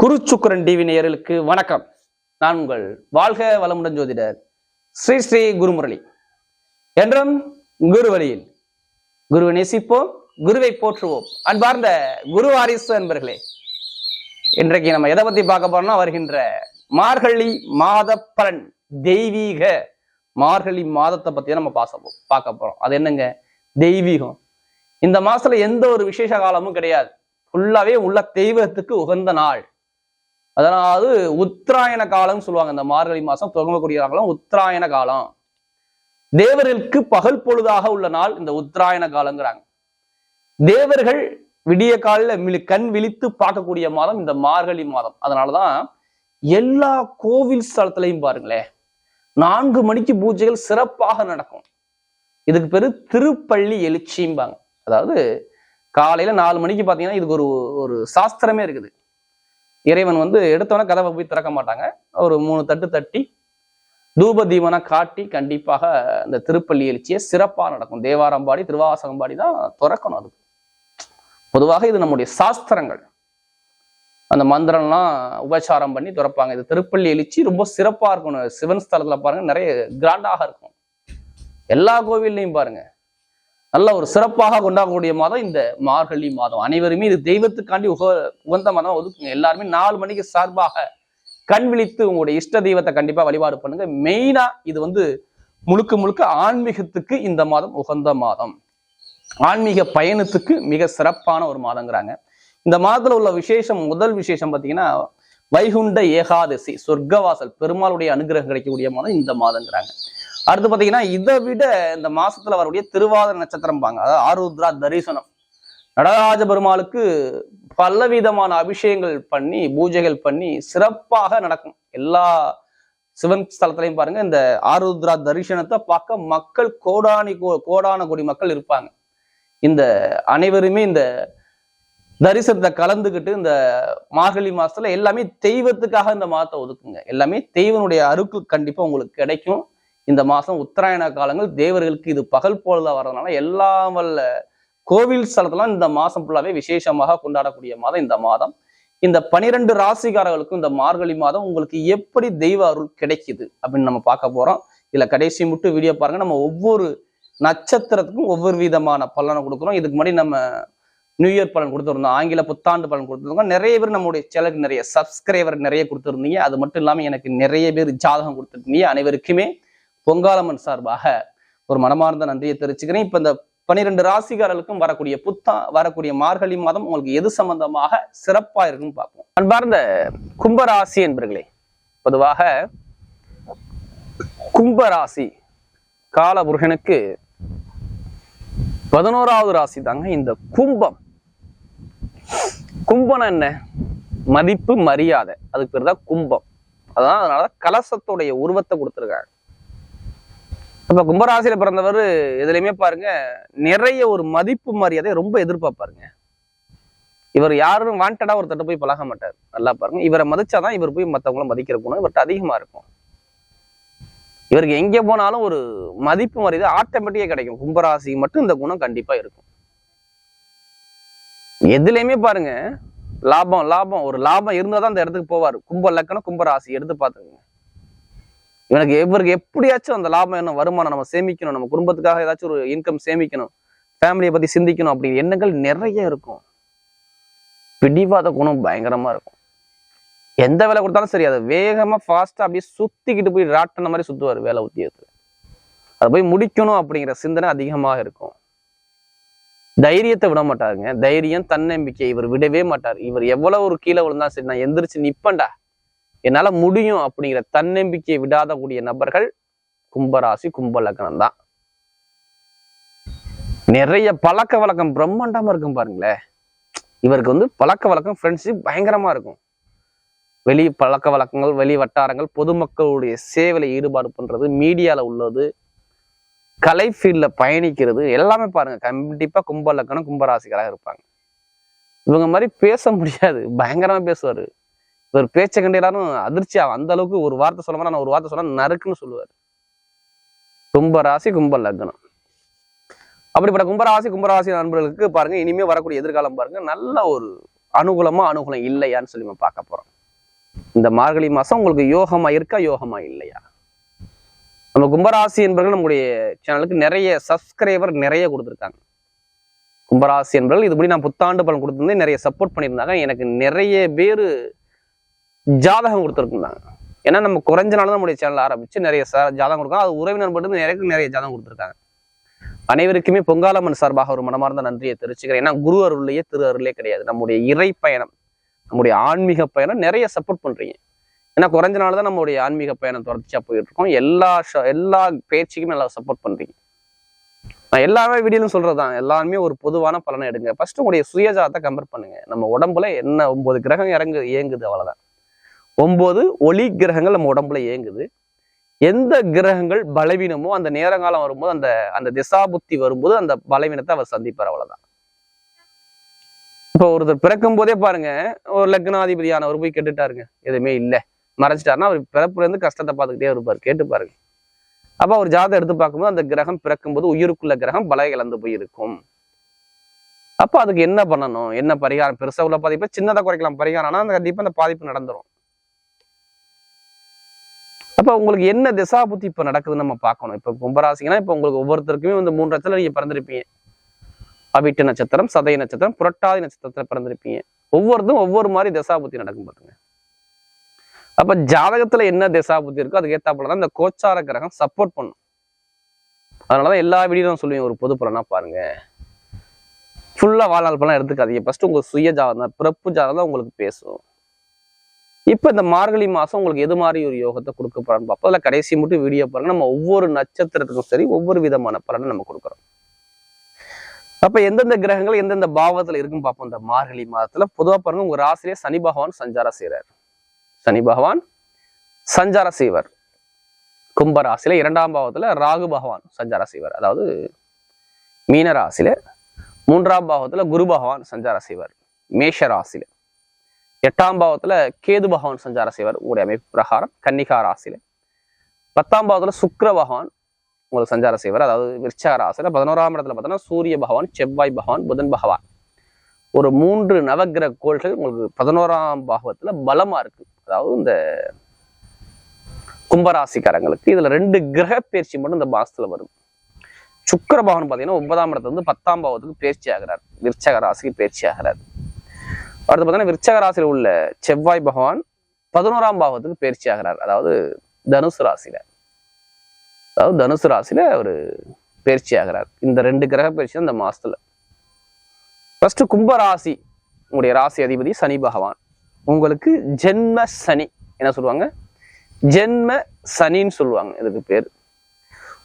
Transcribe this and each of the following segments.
குருச்சுக்கரன் TV நேயர்களுக்கு வணக்கம். நான் உங்கள் வாழ்க வளமுடன் ஜோதிடர் ஸ்ரீ ஸ்ரீ குருமுரளி. என்றும் குரு வழியில் குருவை நேசிப்போம் குருவை போற்றுவோம். அன்பார்ந்த குரு வாரிசு அன்பர்களே இன்றைக்கு நம்ம எதை பத்தி பார்க்க போறோம்னா வருகின்ற மார்கழி மாத பலன் தெய்வீக மார்கழி மாதத்தை பத்தி நம்ம பாச பார்க்க போறோம். அது என்னங்க? தெய்வீகம். இந்த மாசத்துல எந்த ஒரு விசேஷ காலமும் கிடையாது. ஃபுல்லாவே உள்ள தெய்வத்துக்கு உகந்த நாள். அதாவது உத்தராயண காலம்னு சொல்லுவாங்க. இந்த மார்கழி மாசம் துவங்கக்கூடிய காலம் உத்தராயண காலம். தேவர்களுக்கு பகல் பொழுதாக உள்ள நாள் இந்த உத்தராயண காலங்கிறாங்க. தேவர்கள் விடிய காலில் கண் விழித்து பார்க்கக்கூடிய மாதம் இந்த மார்கழி மாதம். அதனாலதான் எல்லா கோவில் ஸ்தலத்திலையும் பாருங்களேன் நான்கு மணிக்கு பூஜைகள் சிறப்பாக நடக்கும். இதுக்கு பேரு திருப்பள்ளி எழுச்சிம்பாங்க. அதாவது காலையில நாலு மணிக்கு பாத்தீங்கன்னா இதுக்கு ஒரு ஒரு சாஸ்திரமே இருக்குது. இறைவன் வந்து எடுத்தவன கதவை போய் திறக்க மாட்டாங்க. ஒரு மூணு தட்டு தட்டி தூப தீபனை காட்டி கண்டிப்பாக இந்த திருப்பள்ளி எழுச்சியை சிறப்பாக நடக்கும். தேவாரம்பாடி திருவாசகம்பாடி தான் திறக்கணும் அது. பொதுவாக இது நம்முடைய சாஸ்திரங்கள். அந்த மந்திரம்லாம் உபச்சாரம் பண்ணி திறப்பாங்க. இது திருப்பள்ளி எழுச்சி ரொம்ப சிறப்பாக இருக்கணும். சிவன் ஸ்தலத்துல பாருங்க நிறைய கிராண்டாக இருக்கும். எல்லா கோவில்லையும் பாருங்க. நல்ல ஒரு சிறப்பாக கொண்டாடக்கூடிய மாதம் இந்த மார்கழி மாதம். அனைவருமே இது தெய்வத்துக்காண்டி உக உகந்த மாதம் ஒதுக்குங்க. எல்லாருமே நாலு மணிக்கு சார்பாக கண் விழித்து உங்களுடைய இஷ்ட தெய்வத்தை கண்டிப்பா வழிபாடு பண்ணுங்க. மெயினா இது வந்து முழுக்க முழுக்க ஆன்மீகத்துக்கு இந்த மாதம் உகந்த மாதம். ஆன்மீக பயணத்துக்கு மிக சிறப்பான ஒரு மாதங்கிறாங்க. இந்த மாதத்துல உள்ள விசேஷம் முதல் விசேஷம் பார்த்தீங்கன்னா வைகுண்ட ஏகாதசி சொர்க்கவாசல் பெருமாளுடைய அனுகிரகம் கிடைக்கக்கூடிய மாதம் இந்த மாதங்கிறாங்க. அடுத்து பார்த்தீங்கன்னா இதை விட இந்த மாசத்துல வரக்கூடிய திருவாதிர நட்சத்திரம் பாங்க அதாவது ஆருத்ரா தரிசனம். நடராஜ பெருமாளுக்கு பலவிதமான அபிஷேகங்கள் பண்ணி பூஜைகள் பண்ணி சிறப்பாக நடக்கும். எல்லா சிவன் ஸ்தலத்திலையும் பாருங்க இந்த ஆருத்ரா தரிசனத்தை பார்க்க மக்கள் கோடானி கோ- கோடான கோடி மக்கள் இருப்பாங்க. இந்த அனைவருமே இந்த தரிசனத்தை கலந்துக்கிட்டு இந்த மார்கழி மாசத்துல எல்லாமே தெய்வத்துக்காக இந்த மாதத்தை ஒதுக்குங்க. எல்லாமே தெய்வனுடைய அருள் கண்டிப்பா உங்களுக்கு கிடைக்கும். இந்த மாதம் உத்தராயண காலங்கள் தேவர்களுக்கு இது பகல் போலதாக வர்றதுனால எல்லா வல்ல கோவில் ஸ்தலத்தெல்லாம் இந்த மாதம் ஃபுல்லாகவே விசேஷமாக கொண்டாடக்கூடிய மாதம் இந்த மாதம். இந்த பனிரெண்டு ராசிக்காரர்களுக்கும் இந்த மார்கழி மாதம் உங்களுக்கு எப்படி தெய்வ அருள் கிடைக்குது அப்படின்னு நம்ம பார்க்க போகிறோம் இதில் கடைசி மட்டும் வீடியோ பாருங்க. நம்ம ஒவ்வொரு நட்சத்திரத்துக்கும் ஒவ்வொரு விதமான பலனை கொடுக்குறோம். இதுக்கு முன்னாடி நம்ம நியூ இயர் பலன் கொடுத்துருந்தோம். ஆங்கில புத்தாண்டு பலன் கொடுத்துருந்தோம். நிறைய பேர் நம்மளுடைய சேனலுக்கு நிறைய சப்ஸ்கிரைபர் நிறைய கொடுத்துருந்தீங்க. அது மட்டும் இல்லாமல் எனக்கு நிறைய பேர் ஜாதகம் கொடுத்துருந்தீங்க அனைவருக்குமே பொங்காலம்மன் சார்பாக ஒரு மனமார்ந்த நன்றியை தெரிவிச்சுக்கிறேன். இப்ப இந்த பனிரெண்டு ராசிகாரர்களுக்கும் வரக்கூடிய புத்தா வரக்கூடிய மார்கழி மாதம் உங்களுக்கு எது சம்பந்தமாக சிறப்பா இருக்குன்னு பார்ப்போம். அன்பார்ந்த கும்பராசி என்பர்களே பொதுவாக கும்பராசி காலபுருஷனுக்கு பதினோராவது ராசி தாங்க இந்த கும்பம். கும்பம் என்ன? மதிப்பு மரியாதை. அதுக்கு பேர் தான் கும்பம். அதான் அதனால கலசத்துடைய உருவத்தை கொடுத்துருக்காங்க. இப்ப கும்பராசியில பிறந்தவர் எதுலையுமே பாருங்க நிறைய ஒரு மதிப்பு மரியாதை ரொம்ப எதிர்பார்ப்பாருங்க. இவர் யாரும் வாண்டடா ஒருத்தட்ட போய் பழக மாட்டார். நல்லா பாருங்க. இவரை மதிச்சாதான் இவர் போய் மத்தவங்கள மதிக்கிற குணம் இவர்கிட்ட அதிகமா இருக்கும். இவருக்கு எங்க போனாலும் ஒரு மதிப்பு மரியாதை ஆட்டோமேட்டிக்கா கிடைக்கும். கும்பராசிக்கு மட்டும் இந்த குணம் கண்டிப்பா இருக்கும். எதுலையுமே பாருங்க லாபம் லாபம் ஒரு லாபம் இருந்தால் தான் அந்த இடத்துக்கு போவார். கும்ப லக்கணம் கும்பராசி எடுத்து பார்த்துக்கோங்க. இவனுக்கு இவருக்கு எப்படியாச்சும் அந்த லாபம் என்ன வருமானம் நம்ம சேமிக்கணும் நம்ம குடும்பத்துக்காக ஏதாச்சும் ஒரு இன்கம் சேமிக்கணும் ஃபேமிலியை பத்தி சிந்திக்கணும் அப்படிங்கிற எண்ணங்கள் நிறைய இருக்கும். பிடிவாத குணம் பயங்கரமா இருக்கும். எந்த வேலை கொடுத்தாலும் சரி அதை வேகமா ஃபாஸ்டா அப்படியே சுத்திக்கிட்டு போய் ராட்டின மாதிரி சுத்துவார் வேலை உத்தியோகத்துல. அதை போய் முடிக்கணும் அப்படிங்கிற சிந்தனை அதிகமாக இருக்கும். தைரியத்தை விட மாட்டாருங்க. தைரியம் தன்னம்பிக்கை இவர் விடவே மாட்டார். இவர் எவ்வளவு ஒரு கீழே விழுந்தா சரி நான் எந்திரிச்சு நிப்பேன்டா. என்னால முடியும் அப்படிங்கிற தன்னம்பிக்கையை விடாத கூடிய நபர்கள் கும்பராசி கும்பலக்கணம் தான் நிறைய பழக்க வழக்கம் பிரம்மாண்டமா இருக்கும் பாருங்களேன் இவருக்கு வந்து பழக்க வழக்கம் ஃப்ரெண்ட்ஷிப் பயங்கரமா இருக்கும். வெளி பழக்க வழக்கங்கள் வெளி வட்டாரங்கள் பொதுமக்களுடைய சேவையில் ஈடுபாடு பண்றது மீடியால உள்ளது கலை ஃபீல்டில் பயணிக்கிறது எல்லாமே பாருங்க. கண்டிப்பா கும்பலக்கணம் கும்பராசிகளாக இருப்பாங்க. இவங்க மாதிரி பேச முடியாது. பயங்கரமா பேசுவாரு. இவர் பேச்சை கண்டு எல்லாரும் அதிர்ச்சி ஆகும். அந்த அளவுக்கு ஒரு வார்த்தை சொல்ல நான் ஒரு வார்த்தை சொன்னா நறுக்குன்னு சொல்லுவார். கும்பராசி கும்ப லக்னம். அப்படிப்பட்ட கும்பராசி கும்பராசி நண்பர்களுக்கு பாருங்க இனிமே வரக்கூடிய எதிர்காலம் பாருங்க நல்ல ஒரு அனுகூலமா அனுகூலம் இல்லையான்னு சொல்லி நம்ம பார்க்க போறோம். இந்த மார்கழி மாசம் உங்களுக்கு யோகமா இருக்கா யோகமா இல்லையா? நம்ம கும்பராசி என்பவர்கள் நம்முடைய சேனலுக்கு நிறைய சப்ஸ்கிரைபர் நிறைய கொடுத்துருக்காங்க. கும்பராசி என்பவர்கள் இதுபடி நான் புத்தாண்டு பலன் கொடுத்துருந்தேன் நிறைய சப்போர்ட் பண்ணியிருந்தாங்க. எனக்கு நிறைய பேர் ஜாதகம் கொடுத்துருக்குறாங்க ஏன்னா நம்ம குறைஞ்ச நாள் தான் நம்முடைய சேனல் ஆரம்பிச்சு நிறைய ச- ஜாதகம் கொடுக்கணும் அது உறவினர் மட்டும் நிறைய நிறைய ஜாதகம் கொடுத்துருக்காங்க. அனைவருக்குமே பொங்காலம்மன் சார்பாக ஒரு மனமார்ந்த நன்றியை தெரிவிச்சுக்கிறேன். ஏன்னா குரு அருள்லையே திரு அருளே கிடையாது. நம்முடைய இறை பயணம் நம்முடைய ஆன்மீக பயணம் நிறைய சப்போர்ட் பண்றீங்க. ஏன்னா குறைஞ்ச நாள் தான் நம்மளுடைய ஆன்மீக பயணம் தொடர்ச்சியா போயிட்டு இருக்கோம் எல்லா ஷோ எல்லா பேச்சுக்குமே நல்லா சப்போர்ட் பண்றீங்க. நான் எல்லாமே வீடியோலும் சொல்றதுதான். எல்லாருமே ஒரு பொதுவான பலனை எடுங்க. ஃபர்ஸ்ட் உங்களுடைய சுயஜாதத்தை கம்பேர் பண்ணுங்க. நம்ம உடம்புல என்ன ஒன்பது கிரகம் இறங்கு இயங்குது அவ்வளோதான் ஒன்பது ஒளி கிரகங்கள் நம்ம உடம்புல இயங்குது. எந்த கிரகங்கள் பலவீனமோ அந்த நேரங்காலம் வரும்போது அந்த அந்த திசா புத்தி வரும்போது அந்த பலவீனத்தை அவர் சந்திப்பார் அவ்வளவுதான். இப்போ ஒருத்தர் பிறக்கும் போதே பாருங்க ஒரு லக்னாதிபதியானவர் போய் கேட்டுட்டாருங்க. எதுவுமே இல்லை. மறைச்சிட்டாருன்னா அவர் பிறப்புல இருந்து கஷ்டத்தை பார்த்துக்கிட்டே இருப்பார். கேட்டு பாருங்க. அப்ப அவர் ஜாதகம் எடுத்து பார்க்கும்போது அந்த கிரகம் பிறக்கும்போது உயிருக்குள்ள கிரகம் பல இழந்து போய் இருக்கும் அப்ப அதுக்கு என்ன பண்ணணும்? என்ன பரிகாரம்? பெருசா உள்ள பாதிப்பை சின்னதாக குறைக்கலாம். பரிகாரம் ஆனா அந்த கண்டிப்பா அந்த பாதிப்பு நடந்துடும் அப்போ உங்களுக்கு என்ன திசா புத்தி இப்போ நடக்குதுன்னு நம்ம பார்க்கணும். இப்போ கும்பராசிங்கன்னா இப்போ உங்களுக்கு ஒவ்வொருத்தருக்குமே வந்து மூன்று இடத்துல நீங்க பிறந்திருப்பீங்க. அவிட்டு நட்சத்திரம் சதய நட்சத்திரம் புரட்டாதி நட்சத்திரத்தில் பிறந்திருப்பீங்க. ஒவ்வொருத்தும் ஒவ்வொரு மாதிரி திசா புத்தி நடக்கும் பாருங்க அப்ப ஜாதகத்துல என்ன திசா புத்தி இருக்கோ அதுக்கு ஏத்தாப்புல தான் இந்த கோச்சார கிரகம் சப்போர்ட் பண்ணும். அதனாலதான் எல்லா வீடியோவும் சொல்லுவேன் ஒரு பொது பலனா பாருங்க. ஃபுல்லா வாழ்நாள் பலன் எடுத்துக்காதீங்க. ஃபர்ஸ்ட் உங்கள் சுய ஜாதகம் தான் பிறப்பு ஜாதகம் தான் உங்களுக்கு பேசும். இப்ப இந்த மார்கழி மாசம் உங்களுக்கு எது மாதிரி ஒரு யோகத்தை கொடுக்க போறான்னு பார்ப்போம். அதில் கடைசி மட்டும் வீடியோ பாருங்க நம்ம ஒவ்வொரு நட்சத்திரத்துக்கும் சரி ஒவ்வொரு விதமான பலனை நம்ம கொடுக்குறோம். அப்ப எந்தெந்த கிரகங்கள் எந்தெந்த பாவத்துல இருக்குன்னு பார்ப்போம். இந்த மார்கழி மாதத்துல பொதுவாக பாருங்க உங்க ஆசிரியர் சனி பகவான் சஞ்சாரம் செய்கிறார் சனி பகவான் சஞ்சாரம் செய்வர். கும்பராசியில இரண்டாம் பாவத்துல ராகு பகவான் சஞ்சாரம் செய்வர். அதாவது மீனராசியில மூன்றாம் பாவத்துல குரு பகவான் சஞ்சாரம் செய்வர். மேஷ எட்டாம் பாவத்துல கேது பகவான் சஞ்சாரம் செய்வார் உங்களுடைய அமைப்பு பிரகாரம். கன்னிகா ராசியில. பத்தாம் பாவத்துல சுக்கர பகவான் உங்களுக்கு சஞ்சாரம் செய்வார். அதாவது விருச்சக ராசியில பதினோராம் இடத்துல பார்த்தோன்னா சூரிய பகவான் செவ்வாய் பகவான் புதன் பகவான். ஒரு மூன்று நவகிரக கோள்கள் உங்களுக்கு பதினோராம் பாகத்துல பலமா இருக்கு. அதாவது இந்த கும்பராசிக்காரங்களுக்கு இதுல ரெண்டு கிரக பயிற்சி மட்டும் இந்த மாசத்துல வரும். சுக்கர பகவான் பாத்தீங்கன்னா ஒன்பதாம் இடத்துல இருந்து பத்தாம் பாவத்துக்கு பயிற்சி ஆகிறார். விருச்சக ராசிக்கு பயிற்சி ஆகிறார். அடுத்து பார்த்தீங்கன்னா விருச்சக ராசியில் உள்ள செவ்வாய் பகவான் பதினோராம் பாவத்துக்கு பயிற்சி ஆகிறார் அதாவது தனுசு ராசியில. அதாவது தனுசு ராசியில ஒரு பயிற்சி ஆகிறார் இந்த ரெண்டு கிரக பயிற்சி தான் இந்த மாசத்துல. ஃபர்ஸ்ட் கும்ப ராசி உங்களுடைய ராசி அதிபதி சனி பகவான். உங்களுக்கு ஜென்ம சனி என்ன சொல்லுவாங்க? ஜென்ம சனின்னு சொல்லுவாங்க இதுக்கு பேர்.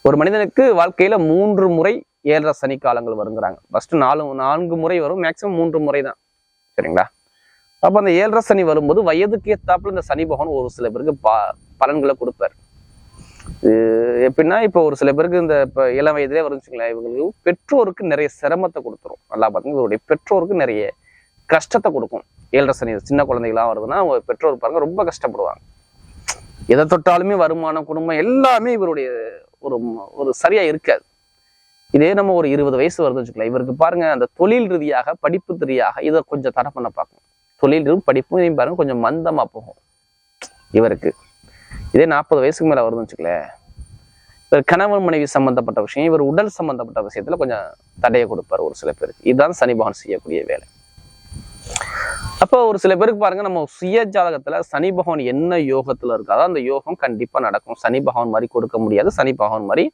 ஒரு மனிதனுக்கு வாழ்க்கையில மூன்று முறை ஏழரை சனி காலங்கள் வருங்கிறாங்க. ஃபர்ஸ்ட் நாலு நான்கு முறை வரும் மேக்சிமம் மூன்று முறை தான். சரிங்களா? அப்போ அந்த ஏழரை சனி வரும்போது வயதுக்கு ஏத்தாப்புல இந்த சனி பகவான் ஒரு சில பேருக்கு ப பலன்களை கொடுப்பார். எப்படின்னா இப்போ ஒரு சில பேருக்கு இந்த இப்போ இளம் வயதிலே வருச்சுங்களேன் இவங்களுக்கு பெற்றோருக்கு நிறைய சிரமத்தை கொடுத்துரும். நல்லா பார்த்தீங்கன்னா இவருடைய பெற்றோருக்கு நிறைய கஷ்டத்தை கொடுக்கும். ஏழரை சனி சின்ன குழந்தைகளாம் வருதுன்னா அவங்க பெற்றோர் பாருங்க ரொம்ப கஷ்டப்படுவாங்க. எதை தொட்டாலுமே வருமானம் குடும்பம் எல்லாமே இவருடைய ஒரு ஒரு சரியா இருக்காது. இதே நம்ம ஒரு இருபது வயசு வருதுன்னு வச்சுக்கலாம் இவருக்கு பாருங்க அந்த தொழில் ரீதியாக படிப்பு ரீதியாக இதை கொஞ்சம் தடை பண்ண பார்க்கணும். தொழில் படிப்பும் பாருங்க கொஞ்சம் மந்தமா போகும். இவருக்கு. இதே நாற்பது வயசுக்கு மேல வருதுன்னு வச்சுக்கலேன் இவர் கணவன் மனைவி சம்பந்தப்பட்ட விஷயம் இவர் உடல் சம்பந்தப்பட்ட விஷயத்துல கொஞ்சம் தடையை கொடுப்பார் ஒரு சில பேருக்கு. இதுதான் சனி பகவான் செய்யக்கூடிய வேலை. அப்போ ஒரு சில பேருக்கு பாருங்க நம்ம சுய ஜாதகத்துல சனி பகவான் என்ன யோகத்துல இருக்காதோ அந்த யோகம் கண்டிப்பா நடக்கும். சனி பகவான் மாதிரி கொடுக்க முடியாது சனி பகவான் மாதிரி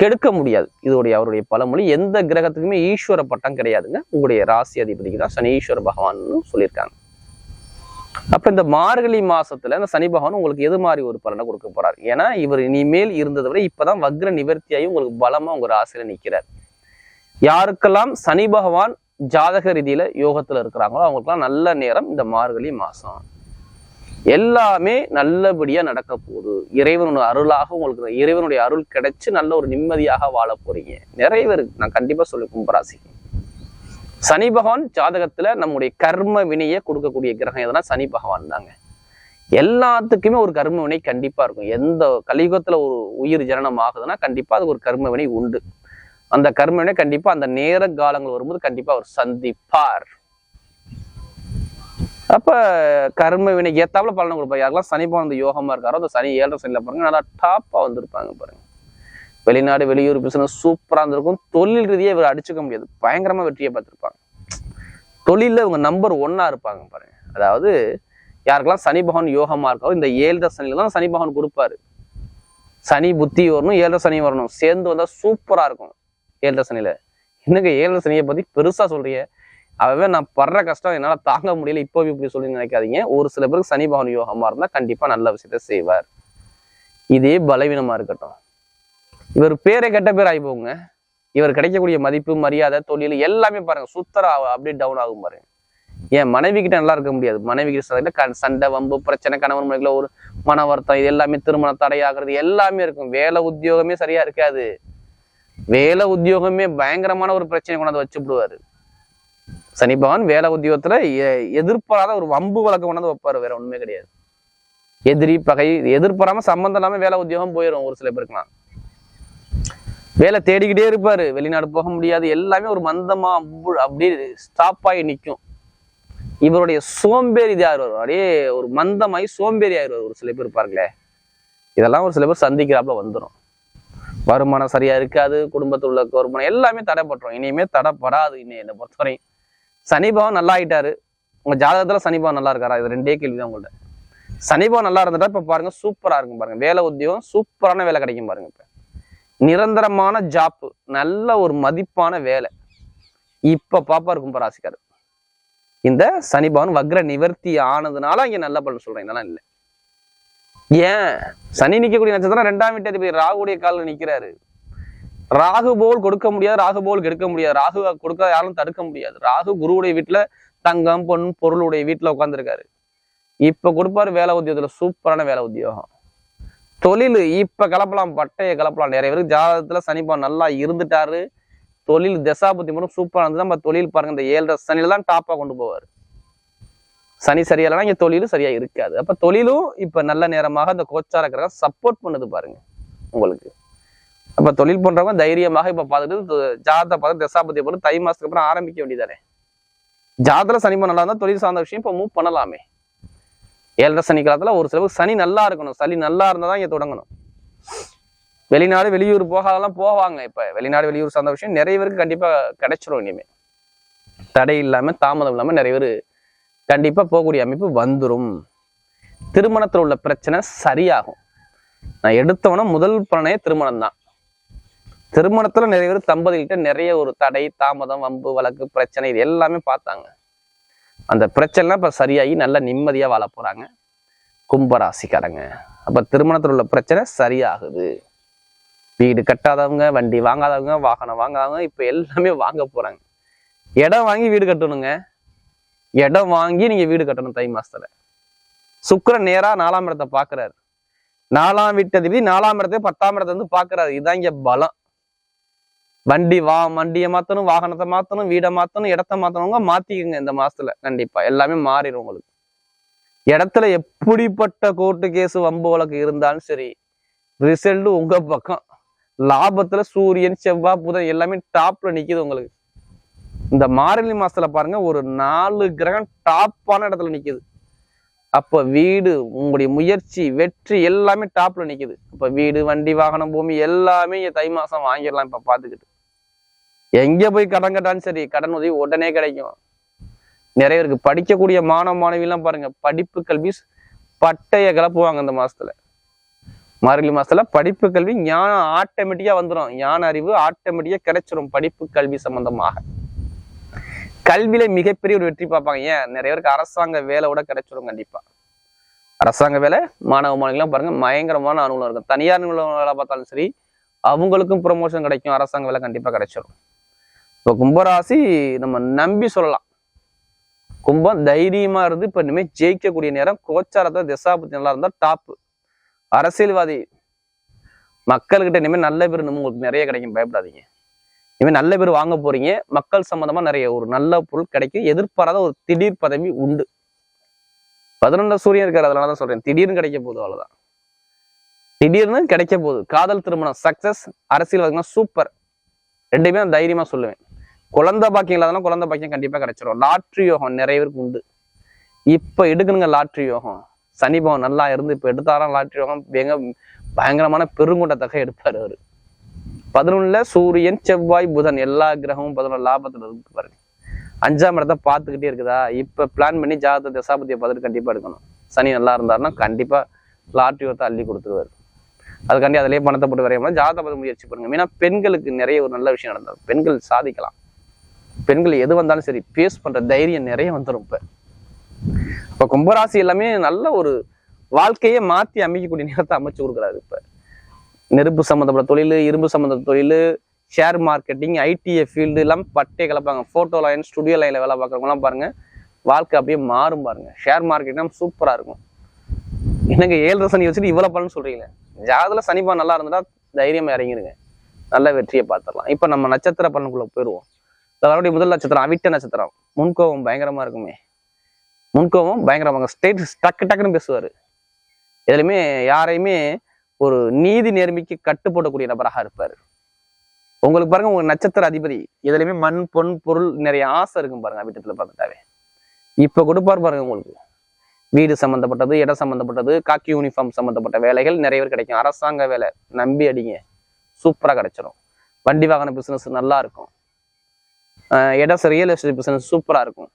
கெடுக்க முடியாது. இதோடைய அவருடைய பழமொழி. எந்த கிரகத்துக்குமே ஈஸ்வர பட்டம் கிடையாதுங்க. உங்களுடைய ராசி அதிபதிக்கு தான் சனி ஈஸ்வர பகவான்னு சொல்லியிருக்காங்க. அப்ப இந்த மார்கழி மாசத்துல இந்த சனி பகவான் உங்களுக்கு எது மாதிரி ஒரு பலனை கொடுக்க போறாரு? ஏன்னா இவர் இனிமேல் இருந்ததை விட இப்பதான் வக்ர நிவர்த்தியாகி உங்களுக்கு பலமா உங்க ராசியில நிக்கிறார். யாருக்கெல்லாம் சனி பகவான் ஜாதக ரீதியில யோகத்துல இருக்கிறாங்களோ அவங்களுக்குலாம் நல்ல நேரம் இந்த மார்கழி மாசம். எல்லாமே நல்லபடியா நடக்க போகுது. இறைவனுடைய அருளாக உங்களுக்கு இறைவனுடைய அருள் கிடைச்சு நல்ல ஒரு நிம்மதியாக வாழ போறீங்க. நிறைய பேர் நான் கண்டிப்பா சொல்லி கும்பராசிக்கு. சனி பகவான் ஜாதகத்துல நம்முடைய கர்ம வினையை கொடுக்கக்கூடிய கிரகம் எதுனா சனி பகவான் தாங்க. எல்லாத்துக்குமே ஒரு கர்ம வினை கண்டிப்பா இருக்கும். எந்த கலியுகத்துல ஒரு உயிர் ஜனனம் ஆகுதுன்னா கண்டிப்பா அதுக்கு ஒரு கர்ம வினை உண்டு. அந்த கர்ம வினை கண்டிப்பா அந்த நேர காலங்கள் வரும்போது கண்டிப்பா அவர் சந்திப்பார். அப்ப கர்ம வினைக்கு ஏத்தாப்புல பலனை கொடுப்பாரு யாருக்கெல்லாம் சனி பகவான் யோகமாக யோகமா இருக்காரோ அந்த சனி ஏழரை சனியில் பாருங்க நல்லா டாப்பா வந்திருப்பாங்க பாருங்க. வெளிநாடு வெளியூர் பிசினஸ் சூப்பரா இருந்திருக்கும். தொழில் ரீதியாக இவர் அடிச்சுக்க முடியாது. பயங்கரமா வெற்றியை பார்த்திருப்பாங்க. தொழிலில் இவங்க நம்பர் ஒன்னா இருப்பாங்க பாருங்க. அதாவது யாருக்கெல்லாம் சனி பகவான் யோகமா இருக்காரோ இந்த ஏழரை சனியில தான் சனி பகவான் கொடுப்பாரு. சனி புத்தி வரணும் ஏழரை சனி வரணும். சேர்ந்து வந்தா சூப்பரா இருக்கும் ஏழரை சனியில். என்னங்க ஏழரை சனியை பத்தி பெருசா சொல்கிறீங்க ஆகவே நான் படுற கஷ்டம் என்னால தாங்க முடியல. இப்போ இப்படி சொல்லி நினைக்காதீங்க. ஒரு சில பேருக்கு சனி பகவான் யோகமா இருந்தால் கண்டிப்பா நல்ல விஷயத்த செய்வார். இதே பலவீனமா இருக்கட்டும். இவர் பேரை கெட்ட பேர் ஆகி போங்க இவர் கிடைக்கக்கூடிய மதிப்பு மரியாதை தொழில் எல்லாமே பாருங்க. சுத்தரா அப்படியே டவுன் ஆகும் பாருங்க. ஏன்? மனைவி கிட்ட நல்லா இருக்க முடியாது. மனைவி கிட்ட சண்டை வம்பு பிரச்சனை கணவன் மனைவில ஒரு மன வருத்தம் இது எல்லாமே திருமண தடையாகிறது எல்லாமே இருக்கும். வேலை உத்தியோகமே சரியா இருக்காது. வேலை உத்தியோகமே பயங்கரமான ஒரு பிரச்சனை கொண்டாந்து வச்சு விடுவாரு சனி பகவான் வேலை உத்தியோகத்துல எ- எதிர்பாராத ஒரு வம்பு வழக்கம் கொண்டாந்து வைப்பாரு. வேற ஒண்ணுமே கிடையாது. எதிரி பகை எதிர்பாராம சம்பந்தம் இல்லாம வேலை உத்தியோகம் போயிடும் ஒரு சில பேருக்குலாம். வேலை தேடிக்கிட்டே இருப்பாரு. வெளிநாடு போக முடியாது. எல்லாமே ஒரு மந்தமா அம்பு- அப்படியே ஸ்டாப் ஆகி நிற்கும் இவருடைய சோம்பேறி இது ஆயிடுவார் அப்படியே ஒரு மந்தமாயி சோம்பேறி ஆயிடுவார் ஒரு சில பேர் இருப்பார்களே இதெல்லாம் ஒரு சில பேர் சந்திக்கிறாப்புல வந்துடும் வருமானம் சரியா இருக்காது. குடும்பத்தில் உள்ள வருமானம் எல்லாமே தடைப்பட்டுரும். இனிமே தடைப்படாது. இன்னும் என்னை பொறுத்தவரையும். சனி நல்லா ஆகிட்டாரு உங்கள் ஜாதகத்தில் சனி நல்லா இருக்காரா? இது ரெண்டே கேள்வி தான் உங்கள்கிட்ட சனி நல்லா இருந்துட்டா இப்போ பாருங்க சூப்பராக இருக்கும் பாருங்கள் வேலை உத்தியோகம் சூப்பரான வேலை கிடைக்கும் பாருங்கள் இப்போ. நிரந்தரமான ஜாப்பு நல்ல ஒரு மதிப்பான வேலை. இப்போ பாப்பா இருக்கும் கும்பராசிக்காரு இந்த சனிபவன் வக்ர நிவர்த்தி ஆனதுனால இங்கே நல்ல பலன் சொல்கிறேன் இதெல்லாம் இல்லை. ஏன்? சனி நிற்கக்கூடிய நட்சத்திரம் ரெண்டாம் வீட்டு ராகுடைய காலில் நிற்கிறாரு ராகு போல் கொடுக்க முடியாது ராகு போல் கெடுக்க முடியாது. ராகு கொடுக்க யாரும் தடுக்க முடியாது. ராகு குருவுடைய வீட்டுல தங்கம் பொன் பொருளுடைய வீட்டுல உட்காந்துருக்காரு இப்ப கொடுப்பாரு வேலை உத்தியோகத்துல. சூப்பரான வேலை உத்தியோகம். தொழில் இப்ப கிளப்பலாம் பட்டையை கிளப்பலாம் நிறைய பேருக்கு ஜாதகத்துல சனிப்பா நல்லா இருந்துட்டாரு. தொழில் தசாபத்தி மட்டும் சூப்பரா இருந்தது நம்ம தொழில் பாருங்க இந்த ஏழரை சனியில தான் டாப்பா கொண்டு போவார். சனி சரியா இங்க தொழிலும் சரியா இருக்காது. அப்ப தொழிலும் இப்ப நல்ல நேரமாக அந்த கோச்சார கிரகம் சப்போர்ட் பண்ணுது பாருங்க உங்களுக்கு. அப்ப தொழில் பண்றவங்க தைரியமாக இப்ப பார்த்துட்டு ஜாதத்தை பார்த்து தசாபதியை பார்த்து தை மாசத்துக்கு அப்புறம் ஆரம்பிக்க வேண்டியதானே? ஜாதத்தில் சனிமா நல்லா இருந்தா தொழில் சார்ந்த விஷயம் இப்ப மூவ் பண்ணலாமே. ஏழரை சனி ஒரு சிலருக்கு சனி நல்லா இருக்கணும். சனி நல்லா இருந்தால் தான் இங்கே தொடங்கணும். வெளிநாடு வெளியூர் போகாதெல்லாம் போவாங்க இப்ப. வெளிநாடு வெளியூர் சார்ந்த விஷயம் நிறைய பேருக்கு கண்டிப்பா கிடைச்சிரும் இனிமே. தடை இல்லாம தாமதம் இல்லாம நிறைய பேர் கண்டிப்பா போகக்கூடிய அமைப்பு வந்துரும். திருமணத்துல உள்ள பிரச்சனை சரியாகும். நான் எடுத்தவன முதல் பலனே திருமணம் தான் திருமணத்தில் நிறைய பேர் தம்பதிகிட்ட நிறைய ஒரு தடை தாமதம் வம்பு வழக்கு பிரச்சனை இது எல்லாமே பார்த்தாங்க. அந்த பிரச்சனைலாம் இப்போ சரியாகி நல்லா நிம்மதியாக வாழ போகிறாங்க கும்பராசிக்காரங்க. அப்போ திருமணத்தில் உள்ள பிரச்சனை சரியாகுது. வீடு கட்டாதவங்க வண்டி வாங்காதவங்க வாகனம் வாங்காதவங்க இப்போ எல்லாமே வாங்க போகிறாங்க இடம் வாங்கி வீடு கட்டணுங்க. இடம் வாங்கி நீங்கள் வீடு கட்டணும் தை மாதத்தில் சுக்கரன் நேராக நாலாம் இடத்தை பார்க்குறாரு. நாலாம் வீட்டதிபதி நாலாம் இடத்தையும் பத்தாம் இடத்தை வந்து பார்க்குறாரு. இதான் இங்கே பலம். வண்டி வா வண்டியை மாற்றணும் வாகனத்தை மாற்றணும் வீடை மாற்றணும் இடத்த மாற்றணுங்க மாற்றிக்குங்க இந்த மாதத்துல கண்டிப்பாக எல்லாமே மாறிடும் உங்களுக்கு. இடத்துல எப்படிப்பட்ட கோர்ட்டு கேஸ் வம்பு வழக்கு இருந்தாலும் சரி ரிசல்ட் உங்க பக்கம். லாபத்துல சூரியன் செவ்வாய் புதன் எல்லாமே டாப்ல நிக்குது உங்களுக்கு. இந்த மார்கழி மாசத்துல பாருங்க ஒரு நாலு கிரகம் டாப்பான இடத்துல நிக்குது. அப்ப வீடு உங்களுடைய முயற்சி வெற்றி எல்லாமே டாப்ல நிக்குது. அப்ப வீடு வண்டி வாகனம் பூமி எல்லாமே தை மாசம் வாங்கிடலாம் இப்ப பாத்துக்கிட்டு. எங்க போய் கடன் கட்டாலும் சரி கடன் உதவி உடனே கிடைக்கும். நிறைய பேருக்கு படிக்கக்கூடிய மாணவ மாணவி எல்லாம் பாருங்க படிப்பு கல்வி பட்டைய கிளப்புவாங்க இந்த மாசத்துல. மார்கழி மாசத்துல படிப்பு கல்வி ஞானம் ஆட்டோமேட்டிக்கா வந்துடும் ஞான அறிவு ஆட்டோமேட்டிக்கா கிடைச்சிரும் படிப்பு கல்வி சம்பந்தமாக. கல்வியில மிகப்பெரிய ஒரு வெற்றி பார்ப்பாங்க. ஏன்? நிறைய பேருக்கு அரசாங்க வேலை கூட கிடைச்சிரும் கண்டிப்பா. அரசாங்க வேலை மாணவ மாணவிகள்லாம் பாருங்க பயங்கரமான அனுகூலம் இருக்கும். தனியார் நிறுவனம் வேலை பார்த்தாலும் சரி அவங்களுக்கும் ப்ரொமோஷன் கிடைக்கும். அரசாங்க வேலை கண்டிப்பா கிடைச்சிடும் இப்போ கும்பராசி நம்ம நம்பி சொல்லலாம். கும்பம் தைரியமா இருந்து இப்போ இனிமேல் ஜெயிக்கக்கூடிய நேரம் கோச்சாரத்தை திசாபத்தி நல்லா இருந்தால் டாப் அரசியல்வாதி. மக்கள்கிட்ட இனிமேல் நல்ல பேர் இன்னும் உங்களுக்கு நிறைய கிடைக்கும். பயப்படாதீங்க. இனிமேல் நல்ல பேர் வாங்க போறீங்க. மக்கள் சம்மந்தமா நிறைய ஒரு நல்ல பொருள் கிடைக்கும். எதிர்பாராத ஒரு திடீர் பதவி உண்டு. பதினொன்று சூரியன் இருக்கிற அதனால தான் சொல்றேன். திடீர்னு கிடைக்க போகுது அவ்வளோதான் திடீர்னு கிடைக்க போகுது. காதல் திருமணம் சக்சஸ் அரசியல்வாதிகள் சூப்பர் ரெண்டுமே நான் தைரியமா சொல்லுவேன். குழந்தை பாக்கியம் இல்லாதனா குழந்தை பாக்கியம் கண்டிப்பா கிடைச்சிரும். லாட்ரி யோகம் நிறைய பேருக்கு உண்டு. இப்ப எடுக்கணுங்க லாட்ரி யோகம். சனி பவன் நல்லா இருந்து இப்ப எடுத்தாராம் லாட்ரி யோகம்? எங்க பயங்கரமான பெருங்குண்ட தொகை எடுப்பாரு அவரு. பதினொன்னுல சூரியன் செவ்வாய் புதன் எல்லா கிரகமும் பதினொன்று லாபத்துல இருக்கு பாருங்க. அஞ்சாம் இடத்த பார்த்துக்கிட்டே இருக்குதா? இப்ப பிளான் பண்ணி ஜாதக தசாபதியை பார்த்துட்டு கண்டிப்பா எடுக்கணும். சனி நல்லா இருந்தாருன்னா கண்டிப்பா லாட்ரி யோகத்தை அள்ளி கொடுத்துருவாரு. அதுக்காண்டி அதிலேயே பணத்தை போட்டு வரையாம ஜாதக முயற்சி பண்ணுங்க. ஏன்னா பெண்களுக்கு நிறைய ஒரு நல்ல விஷயம் நடந்தது. பெண்கள் சாதிக்கலாம். பெண்கள் எது வந்தாலும் சரி ஃபேஸ் பண்ற தைரியம் நிறைய வந்துடும் இப்ப. இப்ப கும்பராசி எல்லாமே நல்ல ஒரு வாழ்க்கையை மாத்தி அமைக்கக்கூடிய நேரத்தை அமைச்சு கொடுக்குறாரு இப்ப. நெருப்பு சம்மந்தப்பட்ட தொழில் இரும்பு சம்மந்தப்பட்ட தொழில் ஷேர் மார்க்கெட்டிங் ஐடிஐ ஃபீல்டு எல்லாம் பட்டே கிளப்பாங்க ஃபோட்டோ லைன் ஸ்டுடியோ லைனில் வேலை பார்க்குறவங்களாம் பாருங்க வாழ்க்கை அப்படியே மாறும் பாருங்க. ஷேர் மார்க்கெட்னா சூப்பராக இருக்கும். எனக்கு ஏழரை சனி வச்சுட்டு இவ்வளோ பலன் சொல்கிறீங்களே ஜாதகத்தில் சனிப்பா நல்லா இருந்தால் தைரியமா இறங்கிருங்க. நல்ல வெற்றியை பார்த்துடலாம். இப்போ நம்ம நட்சத்திர பலனுக்குள்ளே போயிடுவோம். அதனுடைய முதல் நட்சத்திரம் அவிட்ட நட்சத்திரம். முன்கோபம் பயங்கரமா இருக்குமே. முன்கோபம் பயங்கரமாக ஸ்டேட் டக்கு டக்குன்னு பேசுவார். எதுலையுமே யாரையுமே ஒரு நீதி நேர்மைக்கு கட்டுப்படக்கூடிய நபராக இருப்பார். உங்களுக்கு பாருங்க உங்க நட்சத்திர அதிபதி எதுலையுமே மண் பொன் பொருள் நிறைய ஆசை இருக்கும் பாருங்க வீட்டத்தில் பார்த்துட்டாவே. இப்போ கொடுப்பார் பாருங்க உங்களுக்கு. வீடு சம்மந்தப்பட்டது இடம் சம்மந்தப்பட்டது காக்கி யூனிஃபார்ம் சம்மந்தப்பட்ட வேலைகள் நிறைய பேர் கிடைக்கும். அரசாங்க வேலை நம்பி அடிங்க. சூப்பராக கிடைச்சிடும் வண்டி வாகன பிசினஸ் நல்லா இருக்கும். ஆஹ் இடம் ரியல் எஸ்டேட் பிஸ்னஸ் சூப்பராக இருக்கும்.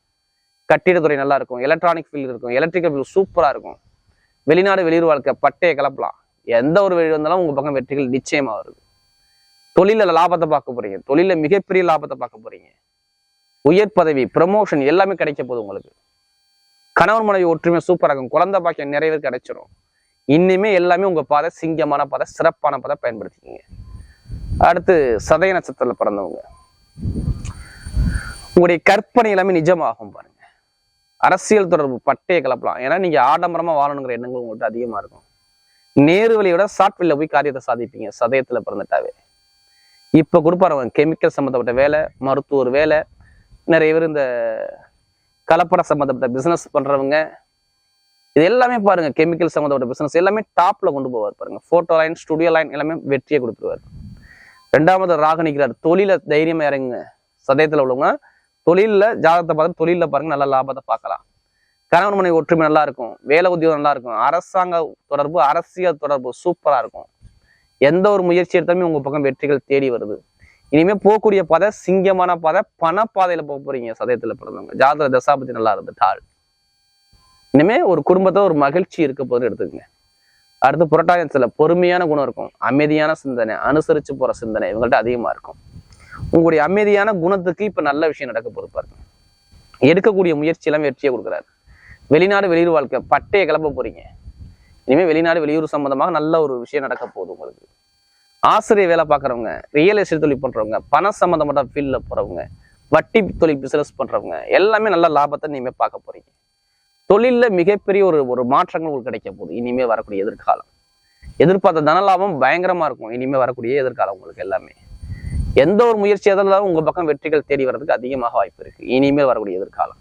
கட்டிடத்துறை நல்லா இருக்கும். எலக்ட்ரானிக் ஃபீல்டு இருக்கும். எலக்ட்ரிக்கல் ஃபீல்டு சூப்பராக இருக்கும். வெளிநாடு வெளியூர் வாழ்க்கை பட்டையை கலப்பலாம் எந்த ஒரு வழி வந்தாலும் உங்க பக்கம் வெற்றிகள் நிச்சயமா வருது. தொழில லாபத்தை பார்க்க போறீங்க. தொழில மிகப்பெரிய லாபத்தை பார்க்க போறீங்க. உயர் பதவி ப்ரமோஷன் எல்லாமே கிடைக்க போகுது உங்களுக்கு. கணவன் மனைவி ஒற்றுமை சூப்பராக இருக்கும். குழந்தை பாக்கியம் நிறைய பேர் கிடைச்சிரும். இன்னுமே எல்லாமே உங்க பாதை சிங்கமான பாதை சிறப்பான பாதை பயன்படுத்திக்கிங்க. அடுத்து சதய நட்சத்திரத்துல பிறந்தவங்க. உங்களுடைய கற்பனை எல்லாமே நிஜமாகும் பாருங்க. அரசியல் தொடர்பு பட்டையை கலப்பலாம். ஏன்னா நீங்க ஆடம்பரமா வாழணுங்கிற எண்ணங்கள் உங்கள்கிட்ட அதிகமா இருக்கும். நேரு வழியோட சாட்வில்ல போய் காரியத்தை சாதிப்பீங்க. சதயத்துல பிறந்துட்டாவே. இப்ப கொடுப்பாரு கெமிக்கல் சம்மந்தப்பட்ட வேலை மருத்துவர் வேலை. நிறைய பேர் இந்த கலப்பட சம்மந்தப்பட்ட பிசினஸ் பண்றவங்க. இது எல்லாமே பாருங்க கெமிக்கல் சம்மந்தப்பட்ட பிசினஸ் எல்லாமே டாப்ல கொண்டு போவார் பாருங்க. போட்டோ லைன் ஸ்டுடியோ லைன் எல்லாமே வெற்றியை கொடுத்துருவார். ரெண்டாவது ராகு நிற்கிறார் தொழில தைரியமா இறங்குங்க. சதயத்துல உள்ளவங்க தொழிலில் ஜாதகத்தை பார்த்து தொழில பாருங்க நல்ல லாபத்தை பார்க்கலாம். கணவன் மனைவி ஒற்றுமை நல்லா இருக்கும். வேலை உத்தியோகம் நல்லா இருக்கும். அரசாங்க தொடர்பு அரசியல் தொடர்பு சூப்பரா இருக்கும். எந்த ஒரு முயற்சி எடுத்தாலுமே உங்க பக்கம் வெற்றிகள் தேடி வருது. இனிமே போகக்கூடிய பாதை சிங்கமான பாதை பணப்பாதையில் போக போறீங்க சதயத்தில் பிறந்தவங்க. ஜாதக தசாபதி நல்லா இருந்துட்டாள் இனிமே ஒரு குடும்பத்தை ஒரு மகிழ்ச்சி இருக்க போது எடுத்துக்கங்க. அடுத்து புரட்டாயத்துல பொறுமையான குணம் இருக்கும். அமைதியான சிந்தனை அனுசரிச்சு போற சிந்தனை இவங்கள்ட்ட அதிகமா இருக்கும். உங்களுடைய அமைதியான குணத்துக்கு இப்போ நல்ல விஷயம் நடக்க போது பாருங்க. எடுக்கக்கூடிய முயற்சியெல்லாம் வெற்றியை கொடுக்குறாரு. வெளிநாடு வெளியூர் வாழ்க்கை பட்டையை கிளப்ப போறீங்க. இனிமே வெளிநாடு வெளியூர் சம்பந்தமாக நல்ல ஒரு விஷயம் நடக்க போகுது உங்களுக்கு. ஆசிரியர் வேலை பார்க்குறவங்க ரியல் எஸ்டேட் தொழில் பண்றவங்க பண சம்மந்தப்பட்ட ஃபீல்டில் போறவங்க வட்டி தொழில் பிசினஸ் பண்றவங்க எல்லாமே நல்ல லாபத்தை இனிமேல் பார்க்க போறீங்க. தொழில்ல மிகப்பெரிய ஒரு ஒரு மாற்றங்கள் உங்களுக்கு கிடைக்க போகுது. இனிமேல் வரக்கூடிய எதிர்காலம். எதிர்பார்த்த தன லாபம் பயங்கரமா இருக்கும். இனிமேல் வரக்கூடிய எதிர்காலம் உங்களுக்கு எல்லாமே. எந்த ஒரு முயற்சி எதில் உங்க பக்கம் வெற்றிகள் தேடி வர்றதுக்கு அதிகமாக வாய்ப்பு இருக்கு. இனிமேல் வரக்கூடிய எதிர்காலம்.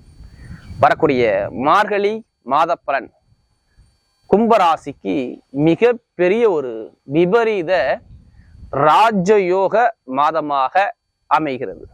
வரக்கூடிய மார்கழி மாத பலன் கும்பராசிக்கு மிகப்பெரிய ஒரு விபரீத ராஜயோக மாதமாக அமைகிறது.